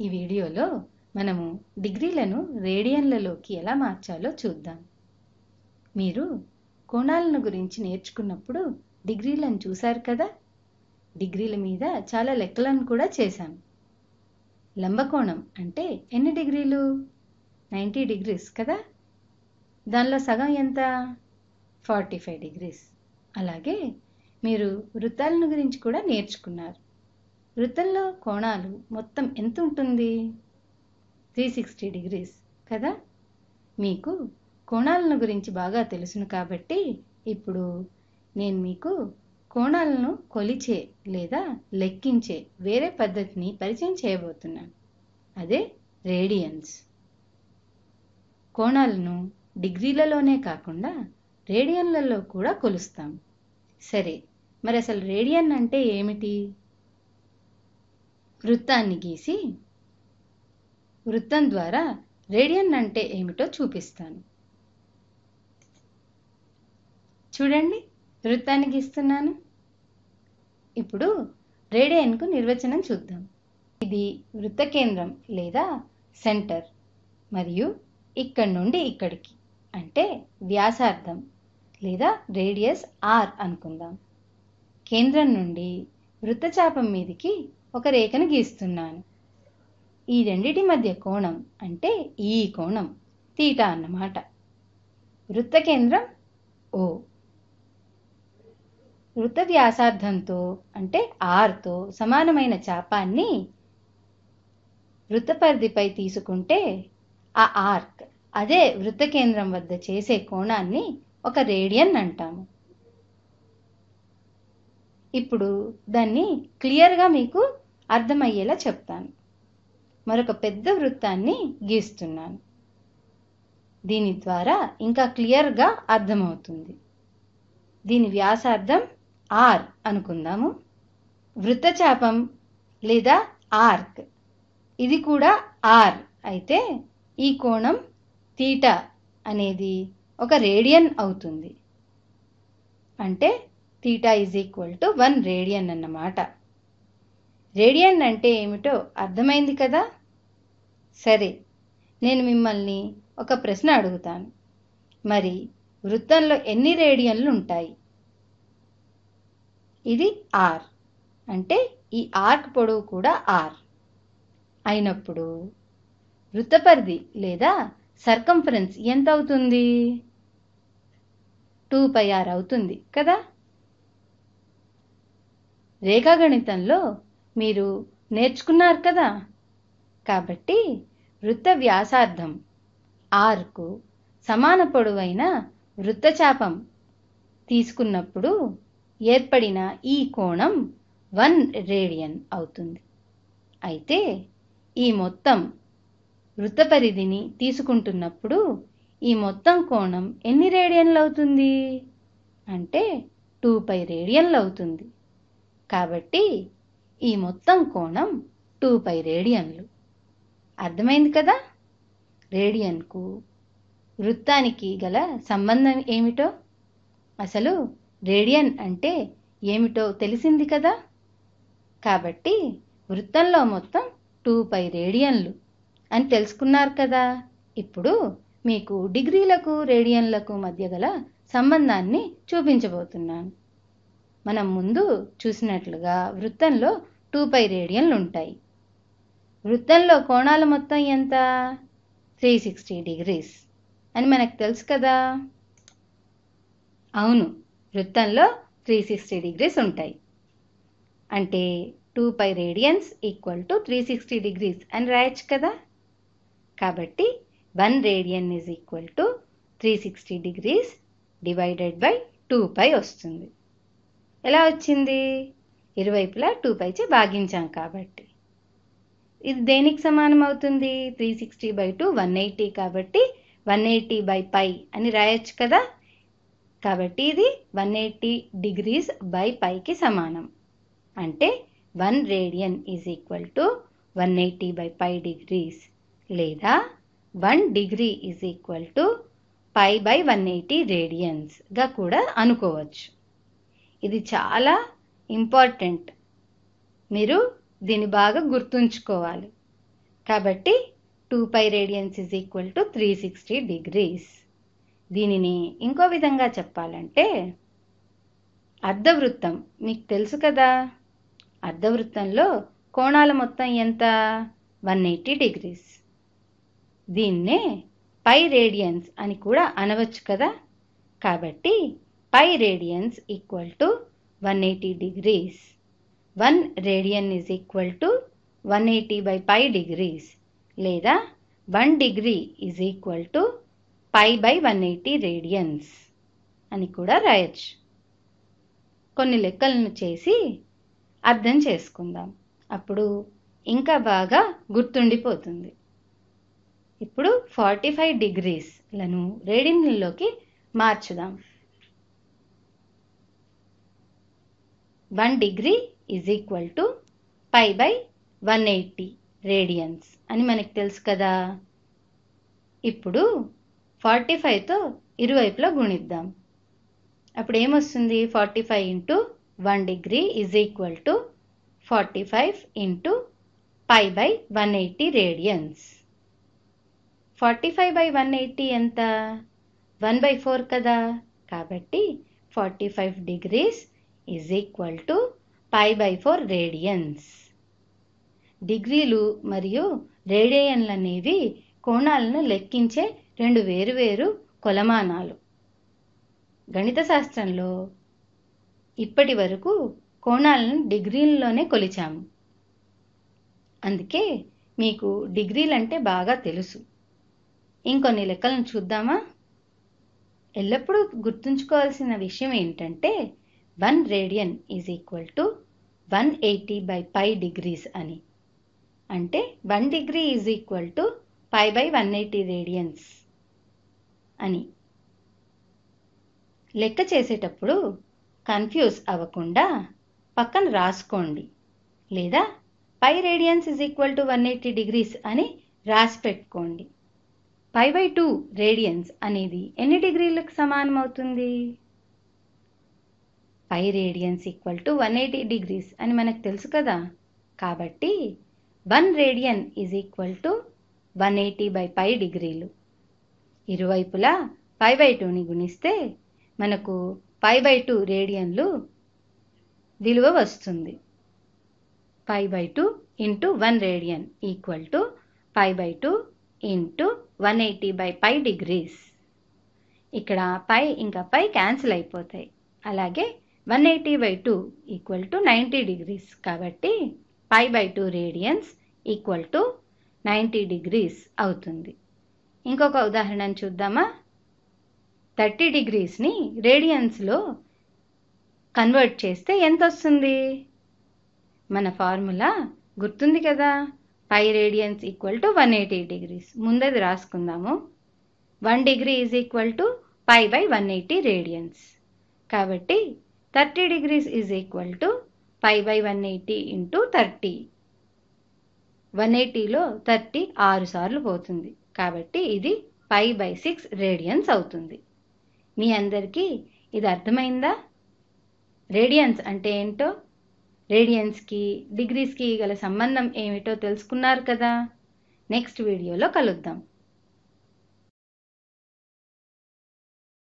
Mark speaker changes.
Speaker 1: ఈ వీడియోలో మనము డిగ్రీలను రేడియన్లలోకి ఎలా మార్చాలో చూద్దాం. మీరు కోణాలను గురించి నేర్చుకున్నప్పుడు డిగ్రీలను చూశారు కదా? డిగ్రీల మీద చాలా లెక్కలను కూడా చేశాను లంబకోణం అంటే ఎన్ని డిగ్రీలు? నైంటీ డిగ్రీస్ కదా? దానిలో సగం ఎంత? Forty five degrees. అలాగే మీరు వృత్తాలను గురించి కూడా నేర్చుకున్నారు. వృత్తంలో కోణాలు మొత్తం ఎంత ఉంటుంది? త్రీ సిక్స్టీ డిగ్రీస్ కదా? మీకు కోణాలను గురించి బాగా తెలుసును కాబట్టి ఇప్పుడు నేను మీకు కోణాలను కొలిచే లేదా లెక్కించే వేరే పద్ధతిని పరిచయం చేయబోతున్నాను. అదే రేడియన్స్. కోణాలను డిగ్రీలలోనే కాకుండా రేడియన్లలో కూడా కొలుస్తాం. సరే మరి అసలు రేడియన్ అంటే ఏమిటి? వృత్తాన్ని గీసి వృత్తం ద్వారా రేడియన్ అంటే ఏమిటో చూపిస్తాను. చూడండి వృత్తాన్ని గీస్తున్నాను. ఇప్పుడు రేడియన్కు నిర్వచనం చూద్దాం. ఇది వృత్త కేంద్రం లేదా సెంటర్ మరియు ఇక్కడి నుండి ఇక్కడికి. అంటే వ్యాసార్థం లేదా రేడియస్ ఆర్ అనుకుందాం. కేంద్రం నుండి వృత్తచాపం మీదికి ఒక రేఖను గీస్తున్నాను. ఈ రెండిటి మధ్య కోణం అంటే ఈ కోణం తీటా అన్నమాట. వృత్త కేంద్రం ఓ వృత్త వ్యాసార్థంతో అంటే ఆర్తో సమానమైన చాపాన్ని వృత్తపరిధిపై తీసుకుంటే ఆ ఆర్క్ అదే వృత్త కేంద్రం వద్ద చేసే కోణాన్ని ఒక రేడియన్ అంటాము. ఇప్పుడు దాన్ని క్లియర్గా మీకు అర్థమయ్యేలా చెప్తాను. మరొక పెద్ద వృత్తాన్ని గీస్తున్నాను. దీని ద్వారా ఇంకా క్లియర్గా అర్థమవుతుంది. దీని వ్యాసార్థం ఆర్ అనుకుందాము. వృత్తచాపం లేదా ఆర్క్. ఇది కూడా ఆర్ అయితే ఈ కోణం తీటా అనేది ఒక రేడియన్ అవుతుంది. అంటే theta is equal to one radian అన్నమాట. రేడియన్ అంటే ఏమిటో అర్థమైంది కదా? సరే నేను మిమ్మల్ని ఒక ప్రశ్న అడుగుతాను. మరి వృత్తంలో ఎన్ని రేడియన్లు ఉంటాయి? ఇది ఆర్ అంటే ఈ ఆర్క్ పొడవు కూడా ఆర్ అయినప్పుడు వృత్తపరిధి లేదా సర్కంఫరెన్స్ ఎంత అవుతుంది? టూ పై ఆర్ అవుతుంది కదా? రేఖాగణితంలో మీరు నేర్చుకున్నారు కదా? కాబట్టి వృత్త వ్యాసార్థం ఆర్కు సమాన పొడవైన వృత్తచాపం తీసుకున్నప్పుడు ఏర్పడిన ఈ కోణం వన్ రేడియన్ అవుతుంది. అయితే ఈ మొత్తం వృత్త పరిధిని తీసుకుంటున్నప్పుడు ఈ మొత్తం కోణం ఎన్ని రేడియన్లు అవుతుంది? అంటే టూ పై రేడియన్లు అవుతుంది. కాబట్టి ఈ మొత్తం కోణం టూ పై రేడియన్లు. అర్థమైంది కదా? రేడియన్కు వృత్తానికి గల సంబంధం ఏమిటో? అసలు రేడియన్ అంటే ఏమిటో తెలిసింది కదా? కాబట్టి వృత్తంలో మొత్తం టూ పై రేడియన్లు అని తెలుసుకున్నారు కదా? ఇప్పుడు మీకు డిగ్రీలకు రేడియన్లకు మధ్య గల సంబంధాన్ని చూపించబోతున్నాను. మనం ముందు చూసినట్లుగా వృత్తంలో టూ పై రేడియన్లు ఉంటాయి. వృత్తంలో కోణాల మొత్తం ఎంత? త్రీ సిక్స్టీ డిగ్రీస్ అని మనకు తెలుసు కదా? అవును వృత్తంలో త్రీ సిక్స్టీ డిగ్రీస్ ఉంటాయి. అంటే two pi radians equal to three sixty degrees అని రాయొచ్చు కదా? కాబట్టి one radian is equal to three sixty degrees divided by two pi వస్తుంది. ఎలా వచ్చింది? ఇరువైపులా టూ పైచే భాగించాం కాబట్టి. ఇది దేనికి సమానం అవుతుంది? Three sixty by two one eighty కాబట్టి వన్ ఎయిటీ బై పై అని రాయొచ్చు కదా? కాబట్టి ఇది వన్ ఎయిటీ డిగ్రీస్ బై పైకి సమానం. అంటే one radian is equal to one eighty by pi degrees లేదా one degree is equal to pi by one eighty రేడియన్స్గా కూడా అనుకోవచ్చు. ఇది చాలా ఇంపార్టెంట్. మీరు దీన్ని బాగా గుర్తుంచుకోవాలి. కాబట్టి two pi radians is equal to three sixty degrees దీనిని ఇంకో విధంగా చెప్పాలంటే అర్ధవృత్తం మీకు తెలుసు కదా? అర్ధవృత్తంలో కోణాల మొత్తం ఎంత? వన్ ఎయిటీ డిగ్రీస్ దీన్నే పై రేడియన్స్ అని కూడా అనవచ్చు కదా? కాబట్టి pi radians equal to one eighty degrees one radian is equal to one eighty by pi degrees లేదా one degree is equal to pi by one eighty radians అని కూడా రాయచ్చు. కొన్ని లెక్కలను చేసి అర్థం చేసుకుందాం. అప్పుడు ఇంకా బాగా గుర్తుండిపోతుంది. ఇప్పుడు ఫార్టీ ఫైవ్ డిగ్రీస్లను రేడియన్లలోకి మార్చుదాం. One degree is equal to pi by one eighty radians అని మనకు తెలుసు కదా. ఇప్పుడు ఫార్టీ ఫైవ్తో ఇరువైపులా గుణిద్దాం. అప్పుడు ఏమొస్తుంది? Forty five into one degree is equal to forty five into pi by one eighty radians forty five by one eighty ఎంత? వన్ బై ఫోర్ కదా. కాబట్టి forty five degrees is equal to pi by four radians డిగ్రీలు మరియు రేడియన్లు అనేవి కోణాలను లెక్కించే రెండు వేరువేరు కొలమానాలు. గణిత శాస్త్రంలో ఇప్పటి వరకు కోణాలను డిగ్రీల్లోనే కొలిచాము. అందుకే మీకు డిగ్రీలంటే బాగా తెలుసు. ఇంకొన్ని లెక్కలను చూద్దామా? ఎల్లప్పుడూ గుర్తుంచుకోవాల్సిన విషయం ఏంటంటే one radian is equal to one eighty by pi degrees అని. అంటే one degree is equal to pi by one eighty radians అని. లెక్క చేసేటప్పుడు కన్ఫ్యూజ్ అవ్వకుండా పక్కన రాసుకోండి. లేదా pi radians is equal to one eighty degrees అని రాసి పెట్టుకోండి. పై బై టూ రేడియన్స్ అనేది ఎన్ని డిగ్రీలకు సమానం అవుతుంది? Pi radians equal to one eighty degrees అని మనకు తెలుసు కదా. కాబట్టి one radian is equal to one eighty by pi డిగ్రీలు. ఇరువైపులా పై బై టూని గుణిస్తే మనకు పై బై టూ రేడియన్లు విలువ వస్తుంది. Pi by two into one radian equal to pi by two into one eighty by pi degrees ఇక్కడ పై ఇంకా పై క్యాన్సిల్ అయిపోతాయి. అలాగే one eighty by two equal to ninety degrees. కాబట్టి pi by two radians equal to ninety degrees అవుతుంది. ఇంకొక ఉదాహరణ చూద్దామా? Thirty డిగ్రీస్ని రేడియన్స్లో convert చేస్తే ఎంత వస్తుంది మన ఫార్ములా గుర్తుంది కదా. Pi radians equal to one eighty degrees. ముందది రాసుకుందాము. One degree is equal to pi by one eighty radians. కాబట్టి thirty degrees is equal to pi by one eighty into thirty one ఎయిటీలో thirty ఆరు సార్లు పోతుంది. కాబట్టి ఇది pi by six radians అవుతుంది. మీ అందరికీ ఇది అర్థమైందా? రేడియన్స్ అంటే ఏంటో? రేడియన్స్కి డిగ్రీస్కి గల సంబంధం ఏమిటో తెలుసుకున్నారు కదా? నెక్స్ట్ వీడియోలో కలుద్దాం.